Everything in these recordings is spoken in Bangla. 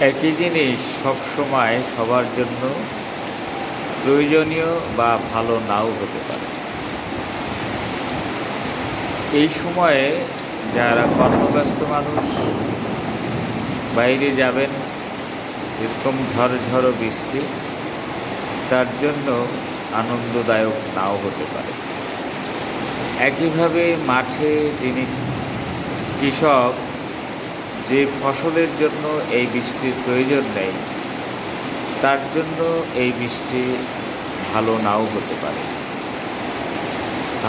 একই জিনিস সবসময় সবার জন্য প্রয়োজনীয় বা ভালো নাও হতে পারে। এই সময়ে যারা কর্মব্যস্ত মানুষ, বাইরে যাবেন, এরকম ঝড়ঝড় বৃষ্টি, তার জন্য আনন্দদায়ক নাও হতে পারে। একইভাবে মাঠে যিনি কৃষক যে ফসলের জন্য এই বৃষ্টির প্রয়োজন নেই, তার জন্য এই বৃষ্টি ভালো নাও হতে পারে।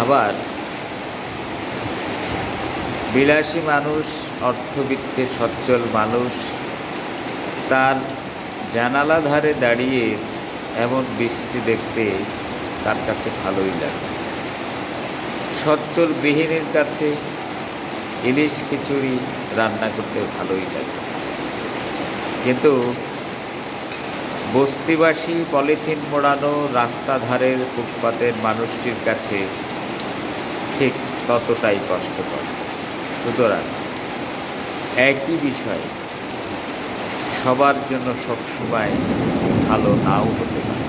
আবার, বিলাসী মানুষ, অর্থবিত্তে সচ্ছল মানুষ, তার জানালা ধারে দাঁড়িয়ে এমন বৃষ্টি দেখতে তার কাছে ভালোই লাগে। সচ্ছল গৃহিণীর কাছে ইলিশ খিচুড়ি রান্না করতে ভালোই লাগে। কিন্তু বস্তিবাসী পলিথিন মোড়ানো রাস্তাধারের ফুটপাতের মানুষটির কাছে ঠিক ততটাই কষ্টকর। সুতরাং একই বিষয়, সবার জন্য সবসময় ভালো নাও হতে পারে।